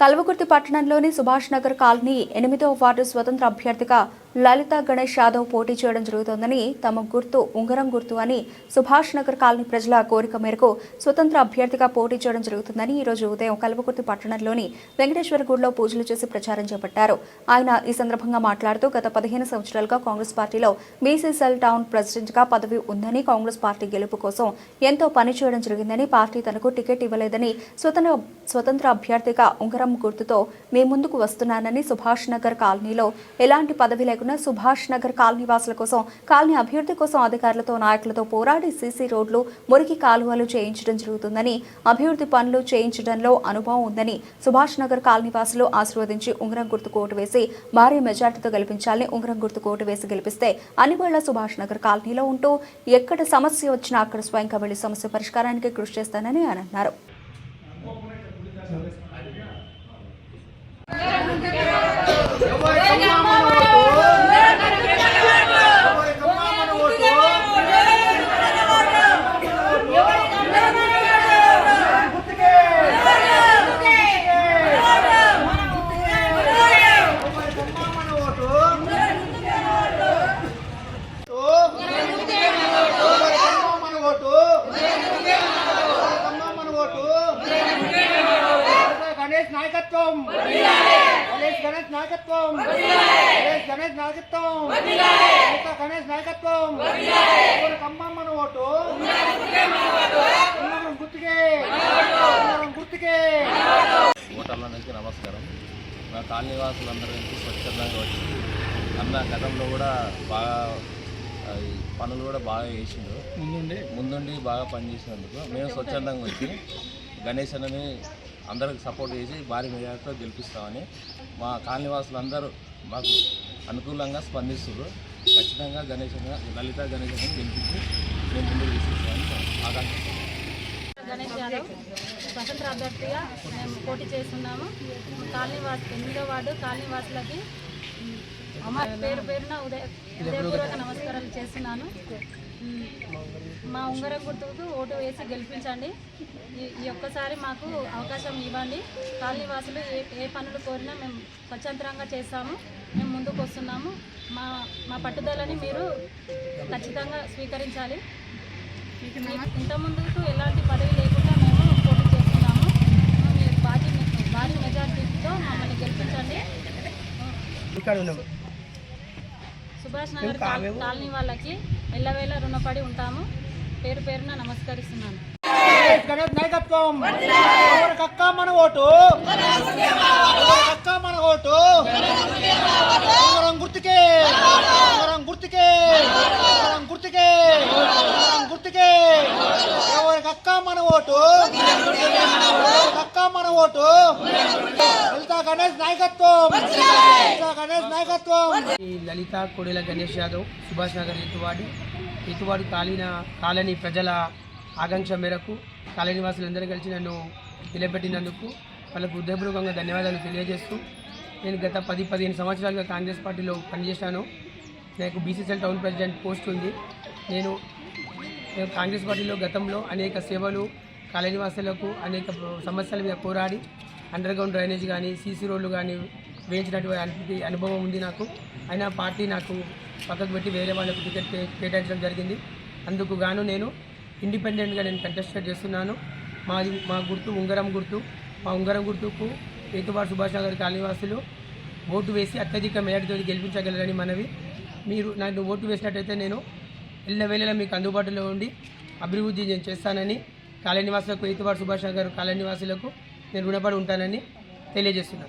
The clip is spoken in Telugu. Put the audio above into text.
కల్వకుర్తి పట్టణంలోని సుభాష్ నగర్ కాలనీ ఎనిమిదో వార్డు స్వతంత్ర అభ్యర్థిగా లలిత గణేష్ యాదవ్ పోటీ చేయడం జరుగుతోందని తమ గుర్తు ఉంగరం గుర్తు అని సుభాష్ నగర్ కాలనీ ప్రజల కోరిక మేరకు స్వతంత్ర అభ్యర్థిగా పోటీ చేయడం జరుగుతుందని ఈ రోజు ఉదయం కల్వకుర్తి పట్టణంలోని వెంకటేశ్వర గుడిలో పూజలు చేసి ప్రచారం చేపట్టారు. ఆయన ఈ సందర్భంగా మాట్లాడుతూ గత పదిహేను సంవత్సరాలుగా కాంగ్రెస్ పార్టీలో బీసీసీఎల్ టౌన్ ప్రెసిడెంట్గా పదవి ఉందని కాంగ్రెస్ పార్టీ గెలుపు కోసం ఎంతో పని చేయడం జరిగిందని పార్టీ తనకు టికెట్ ఇవ్వలేదని స్వతంత్ర స్వతంత్ర అభ్యర్థిగా ఉంగరం గుర్తుతో మీ ముందుకు వస్తున్నానని సుభాష్ నగర్ కాలనీలో ఎలాంటి పదవి లేకుండా సుభాష్ నగర్ కాలనీ వాసుల కోసం కాలనీ అభివృద్ధి కోసం అధికారులతో నాయకులతో పోరాడి సీసీ రోడ్లు మురికి కాలువలు చేయించడం జరుగుతుందని అభివృద్ధి పనులు చేయించడంలో అనుభవం ఉందని సుభాష్ నగర్ కాలనీ వాసులు ఆశీర్వదించి ఉంగరం గుర్తు కోటు వేసి భారీ మెజార్టీతో గెలిపించాలని ఉంగరం గుర్తు కోటు వేసి గెలిపిస్తే అన్ని సుభాష్ నగర్ కాలనీలో ఉంటూ ఎక్కడ సమస్య వచ్చినా అక్కడ స్వయంగా వెళ్ళి సమస్య పరిష్కారానికి కృషి చేస్తానని ఆయన అన్నారు. గణేష్ నాయకత్వం. గణేష్ గణేష్ నాయకత్వం. గణేష్ గణేష్ నాయకత్వం. గణేష్ నాయకత్వం. కమ్మమ్మన ఓటు? గుర్తుకే. గుర్తుకే. ఓటర్లందరికీ నమస్కారం. మా కాలనీ వాసులందరికీ స్వచ్ఛందంగా వచ్చి అన్న గతంలో కూడా బాగా పనులు కూడా బాగా చేసిండు ముందుండి. ముందుండి బాగా పనిచేసినందుకు మేము స్వచ్ఛందంగా వచ్చి గణేష్ అన్నని అందరికి సపోర్ట్ చేసి భారీ మెజార్టీతో గెలిపిస్తామని మా కాలనీ వాసులందరూ మాకు అనుకూలంగా స్పందిస్తున్నారు. ఖచ్చితంగా గణేష్ అన్న లలిత గణేష్ అన్నని గెలిపించి మేము ముందుకు తీసుకొస్తామని ఆకాంక్షిస్తున్నాం. గణేష్ యాదవ్ స్వతంత్ర అభ్యర్థిగా మేము పోటీ చేస్తున్నాము. కాలనీ వాసు ఎనిమిదో వార్డు కాలనీ వాసులకి ఉమ్, పేరు పేరున ఉదయ ఉదయపూర్వక నమస్కారాలు చేస్తున్నాను. మా ఉంగరం గుర్తుకు ఓటు వేసి గెలిపించండి. ఈ- ఒక్కసారి మాకు అవకాశం ఇవ్వండి. కాలనీ వాసులు ఏ ఏ పనులు కోరినా మేము స్వతంత్రంగా చేస్తాము. మేము ముందుకు వస్తున్నాము. మా మా పట్టుదలని మీరు ఖచ్చితంగా స్వీకరించాలి. ఇంత ముందుకు ఎలాంటి పదవి లేకుండా మేము పోటీ చేస్తున్నాము. మీరు భారీ భారీ మెజార్టీతో మమ్మల్ని గెలిపించండి. సుభాష్ నగర్ కాల- కాలనీ వాళ్ళకి ఎల్లవేళ రుణపడి ఉంటాము. పేరు పేరున నమస్కరిస్తున్నాను. గణేష్ నాయకత్వం. కక్క మన ఓటు? కక్క మన ఓటు? గుర్తుకే. గుర్తుకే. గుర్తుకే. గుర్తుకే. ఎవరి కక్క మన ఓటు? ఎవరి మన ఓటు. లలిత గణేష్ నాయకత్వం. లలిత గణేష్ నాయకత్వం. ఈ లలిత గణేష్ యాదవ్ సుభాష్ నగర్ ఎత్తువాడి ఎత్తువాడి కాలిన కాలనీ ప్రజల ఆకాంక్ష మేరకు కాలనీ వాసులందరూ కలిసి నన్ను నిలబెట్టినందుకు వాళ్ళకు హృదయపూర్వకంగా ధన్యవాదాలు తెలియజేస్తూ నేను గత పది పదిహేను సంవత్సరాలుగా కాంగ్రెస్ పార్టీలో పనిచేశాను. నాకు బీసీసీఎల్ టౌన్ ప్రెసిడెంట్ పోస్ట్ ఉంది. నేను నేను కాంగ్రెస్ పార్టీలో గతంలో అనేక సేవలు కాలనీవాసులకు అనేక సమస్యల మీద పోరాడి అండర్ గ్రౌండ్ డ్రైనేజ్ కానీ సీసీ రోడ్లు కానీ వేయించినటువంటి అనుభవం ఉంది నాకు. అయినా పార్టీ నాకు పక్కకు పెట్టి వేరే వాళ్ళకు టికెట్ కేటాయించడం జరిగింది. అందుకు గాను నేను ఇండిపెండెంట్గా నేను కంటెస్టేట్ చేస్తున్నాను. మాది మా గుర్తు ఉంగరం గుర్తు. మా ఉంగరం గుర్తుకు ఏతువాడు సుభాష్ నగర్ కాలనీవాసులు ఓటు వేసి అత్యధిక మేరతో గెలిపించగలరని మనవి. మీరు నన్ను ఓటు వేసినట్టయితే నేను ఎల్లవేళలా మీకు అందుబాటులో ఉండి అభివృద్ధి నేను చేస్తానని కాలనీవాసులకు ఏతువాడు సుభాష్ నగర్ కాలనీవాసులకు నేను రుణపడి ఉంటానని తెలియజేస్తున్నాను.